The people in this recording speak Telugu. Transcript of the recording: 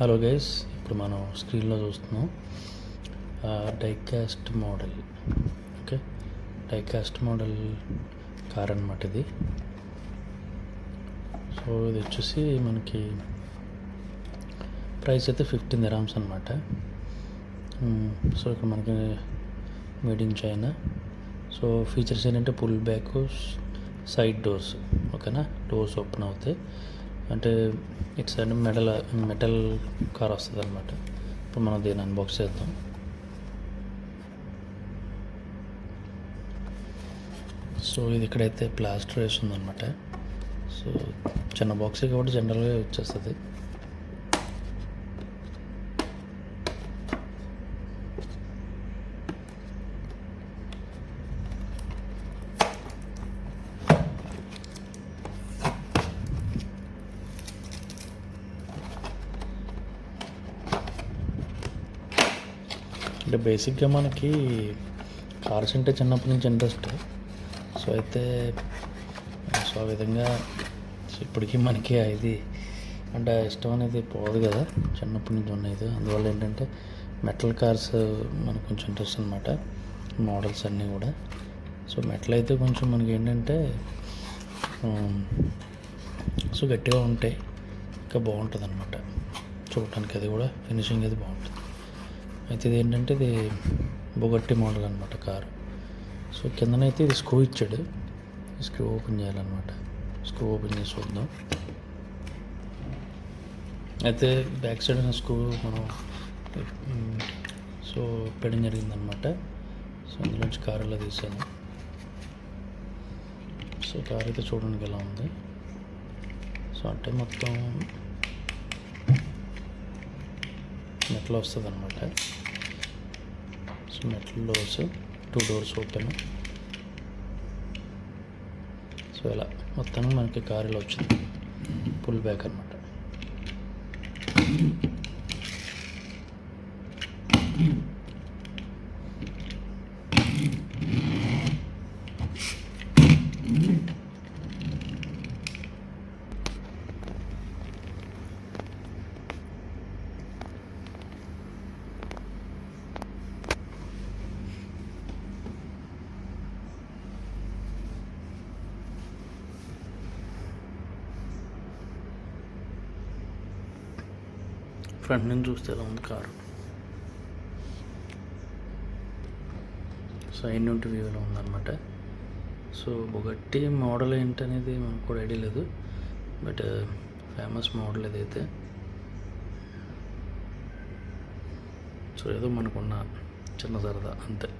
హలో గైస్ ఇప్పుడు మనం స్క్రీన్లో చూస్తున్నాం diecast model okay diecast model car అనమాట ఇది. సో ఇది వచ్చేసి మనకి ప్రైస్ అయితే ఫిఫ్టీన్ దిరామ్స్ అనమాట సో ఇక్కడ మనకి made in China so features ఏంటంటే పుల్ బ్యాక్ సైడ్ డోర్స్ ఓకేనా డోర్స్ ఓపెన్ అవుతాయి. అంటే ఇటు సైడ్ మెటల్ మెటల్ కార్ వస్తుంది అనమాట ఇప్పుడు మనం దీన్ని అన్బాక్స్ చేద్దాం. సో ఇది ఇక్కడైతే ప్లాస్టర్ వేసి ఉందన్నమాట సో చిన్న బాక్సే కాబట్టి జనరల్గా వచ్చేస్తుంది. అంటే బేసిక్గా మనకి కార్స్ అంటే చిన్నప్పటి నుంచి ఇంట్రెస్ట్ సో అయితే సో ఆ విధంగా ఇప్పటికీ మనకి ఇది అంటే ఇష్టం అనేది పోదు కదా చిన్నప్పటి నుంచి ఉన్నది. అందువల్ల ఏంటంటే మెటల్ కార్స్ మనకు కొంచెం ఇంట్రెస్ట్ అనమాట మోడల్స్ అన్నీ కూడా. సో మెటల్ అయితే కొంచెం మనకి ఏంటంటే సో గట్టిగా ఉంటాయి ఇంకా బాగుంటుంది అనమాట చూడటానికి అది కూడా ఫినిషింగ్ అది బాగుంటుంది. అయితే ఇది ఏంటంటే ఇది బొగట్టి మోడల్ అనమాట కారు. సో కిందనైతే ఇది స్క్రూ ఇచ్చాడు. స్క్రూ ఓపెన్ చేయాలన్నమాట. స్క్రూ ఓపెన్ చేసి చూద్దాం. అయితే బ్యాక్ సైడ్ ఉన్న స్క్రూ మనం సో పెట్టడం జరిగిందనమాట సో అందులోంచి కారు ఇలా తీసాను. సో కార్ అయితే చూడడానికి ఎలా ఉంది. సో అంటే మొత్తం మెట్లు వస్తుంది అనమాట సో మెట్ల doors two doors open. So ఇలా మొత్తానికి మనకి కార్ ఇలా వచ్చింది. పుల్ బ్యాక్ అనమాట ఫ్రంట్ నుంచి చూస్తే ఎలా ఉంది కారు? సైడ్ నుండి వ్యూలో ఉందన్నమాట. సో బొగట్టి మోడల్ ఏంటనేది మనకు కూడా ఐడియా లేదు. బట్ uh, ఫేమస్ మోడల్ ఏదైతే సో ఏదో మనకున్న చిన్న సరదా అంతే.